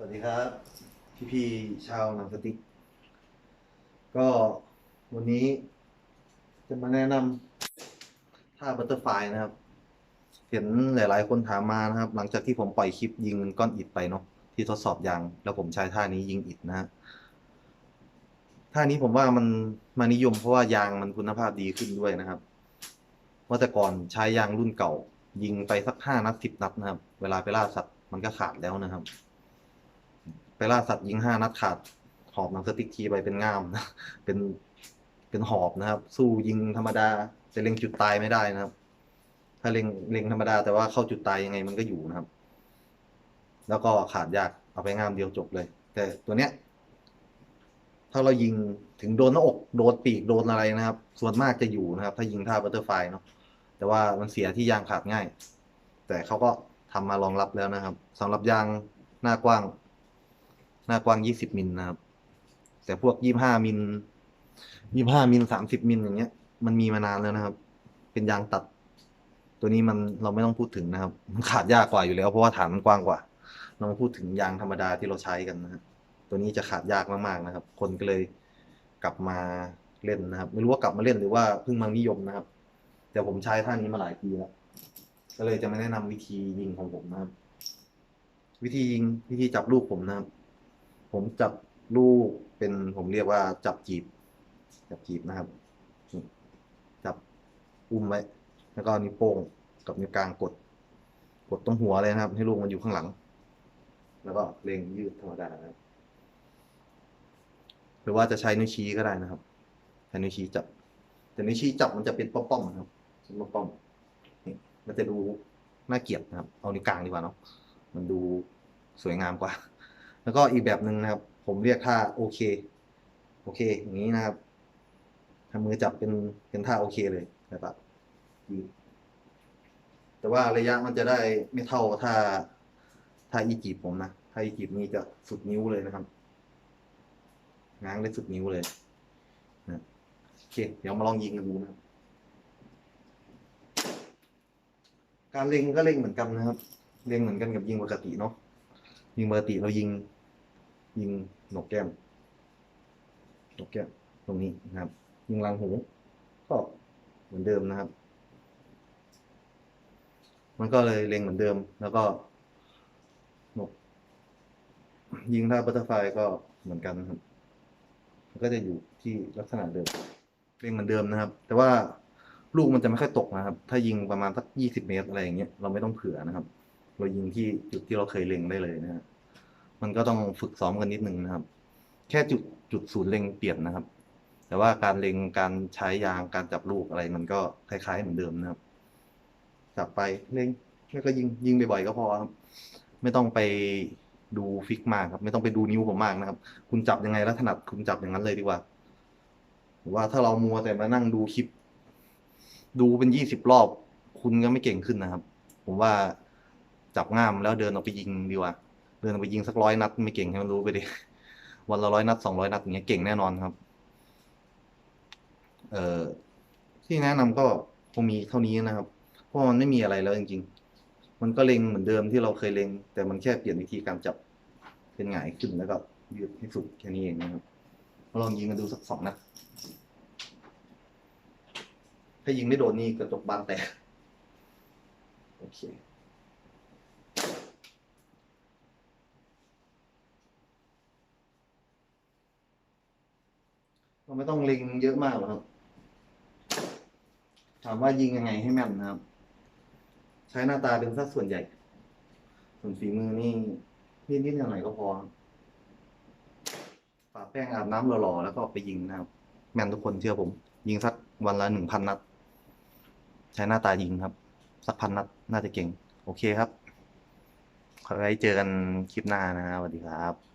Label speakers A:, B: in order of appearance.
A: สวัสดีครับ พี่พี่ๆชาวหนังสติก ก็วันนี้จะมาแนะนำท่าบัตเตอร์ไฟนะครับ เห็นหลาย ๆ คนถามมานะครับ หลังจากที่ผมปล่อยคลิปยิงก้อนอิฐไปเนาะที่ทดสอบยาง แล้วผมใช้ท่านี้ยิงอิฐนะฮะท่านี้ผมว่ามันมานิยมเพราะว่ายางมันคุณภาพดีขึ้นด้วยนะครับว่าแต่ก่อนใช้ยางรุ่นเก่า ยิงไปสักห้านัดสิบนัดนะครับ เวลาไปล่าสัตว์มันก็ขาดแล้วนะครับ ไปล่าสัตว์ยิงห้านัดขาด หอบหนังสติ๊กทีไปเป็นง่ามนะเป็นเป็นหอบนะครับ สู้ยิงธรรมดาจะเล็งจุดตายไม่ได้นะครับ ถ้าเล็งเล็งธรรมดาแต่ว่าเข้าจุดตายยังไงมันก็อยู่นะครับ แล้วก็ขาดยากเอาไปง่ามเดียวจบเลย แต่ตัวเนี้ย ถ้าเรายิงถึงโดนหน้าอกโดนปีกโดนอะไรนะครับ ส่วนมากจะอยู่นะครับ ถ้ายิงท่าบัตเตอร์ไฟเนาะแต่ว่ามันเสียที่ยางขาดง่าย แต่เขาก็ทำมารองรับแล้วนะครับสำหรับยางหน้ากว้าง หน้ากว้าง 20 มิลนะครับ แต่พวก 25 มิล 25 มิล 30 มิลอย่างเงี้ย มันมีมานานแล้วนะครับ เป็นยางตัด ตัวนี้มันเราไม่ต้องพูดถึงนะครับ มันขาดยากกว่าอยู่แล้ว เพราะว่าฐานมันกว้างกว่า เรามาพูดถึงยางธรรมดาที่เราใช้กันนะตัวนี้จะขาดยากมากๆนะครับ คนก็เลยกลับมาเล่นนะครับ ไม่รู้ว่ากลับมาเล่นหรือว่าเพิ่งมานิยมนะครับ แต่ผมใช้ท่านี้มาหลายปีแล้ว ก็เลยจะมาแนะนำวิธียิงของผมนะครับ วิธียิงวิธีจับลูกผมนะครับ ผมจับลูกเป็นผมเรียกว่าจับจีบ จับจีบนะครับ จับอุ้มไว้ แล้วก็นิ้วโป้งกับนิ้วกลางกด กดตรงหัวเลยนะครับ ให้ลูกมันอยู่ข้างหลัง แล้วก็เล็งยืดธรรมดานะหรือว่าจะใช้นิ้วชี้ก็ได้นะครับใช้นิ้วชี้จับ แต่นิ้วชี้จับมันจะเป็นป้อมๆนะครับเป็นป้อมๆนี่มันจะดูน่าเกลียดนะครับ เอานิ้วกลางดีกว่าเนาะมันดูสวยงามกว่า แล้วก็อีกแบบหนึ่งนะครับ ผมเรียกท่าโอเคโอเคอย่างนี้นะครับทำมือจับเป็นเป็นท่าโอเคเลยนะครับแต่ว่าระยะมันจะได้ไม่เท่าท่าท่าอีจีบผมนะท่าอีจีบนี่จะสุดนิ้วเลยนะครับง้างได้สุดนิ้วเลยนะโอเค เดี๋ยวมาลองยิงกันดูนะครับ การเล็งก็เล็งเหมือนกันนะครับ เล็งเหมือนกันกับยิงปกติเนาะยิงปกติเรายิง ยิงหนกแก้มหนกแก้มตรงนี้นะครับ ยิงรังหู ก็เหมือนเดิมนะครับ มันก็เลยเล็งเหมือนเดิม แล้วก็หนก ยิงท่าบัตเตอร์ไฟก็เหมือนกันครับมันก็จะอยู่ที่ลักษณะเดิมเล็งเหมือนเดิมนะครับ แต่ว่าลูกมันจะไม่ค่อยตกนะครับ ถ้ายิงประมาณสักยี่สิบเมตรอะไรอย่างเงี้ย เราไม่ต้องเผื่อนะครับ เรายิงที่จุดที่เราเคยเล็งได้เลยนะฮะ มันก็ต้องฝึกซ้อมกันนิดนึงนะครับ แค่จุดจุดศูนย์เล็งเปลี่ยนนะครับ แต่ว่าการเล็งการใช้ยางการจับลูกอะไรมันก็คล้ายๆเหมือนเดิมนะครับจับไปเล็งแล้วก็ยิงยิงบ่อยๆก็พอครับ ไม่ต้องไปดูฟิกมากครับ ไม่ต้องไปดูนิ้วผมมากนะครับ คุณจับยังไงแล้วถนัดคุณจับอย่างนั้นเลยดีกว่าว่าถ้าเรามัวแต่มานั่งดูคลิป ดูเป็นยี่สิบรอบ คุณก็ไม่เก่งขึ้นนะครับ ผมว่าจับง่ามแล้วเดินออกไปยิงดีกว่า เดินอไปยิงสักร้อยนัดไม่เก่งให้มันรู้ไปดิวันละร้อยนัดสองร้อยนัดอย่างเงี้ยเก่งแน่นอนครับ เอ่อที่แนะนำก็คงมีเท่านี้นะครับ เพราะมันไม่มีอะไรแล้วจริง ๆ มันก็เล็งเหมือนเดิมที่เราเคยเล็ง แต่มันแค่เปลี่ยนวิธีการจับเป็นหงายขึ้นแล้วก็ยืดให้สุดแค่นี้เองนะครับลองยิงกันดูสักสองนัดถ้ายิงไม่โดนนี่กระจกบานแตกโอเค เราไม่ต้องเล็งเยอะมากหรอกครับ ถามว่ายิงยังไงให้แม่นนะครับ ใช้หน้าตาเป็นสัดส่วนใหญ่ ส่วนฝีมือนี่นิดๆหน่อยๆก็พอครับปาแป้งอาบน้ำหล่อๆแล้วก็ไปยิงนะครับ แม่นทุกคนเชื่อผม ยิงสักวันละหนึ่งพันนัด ใช้หน้าตายิงครับ สักพันนัดน่าจะเก่ง โอเคครับขอไว้เจอกันคลิปหน้านะครับสวัสดีครับ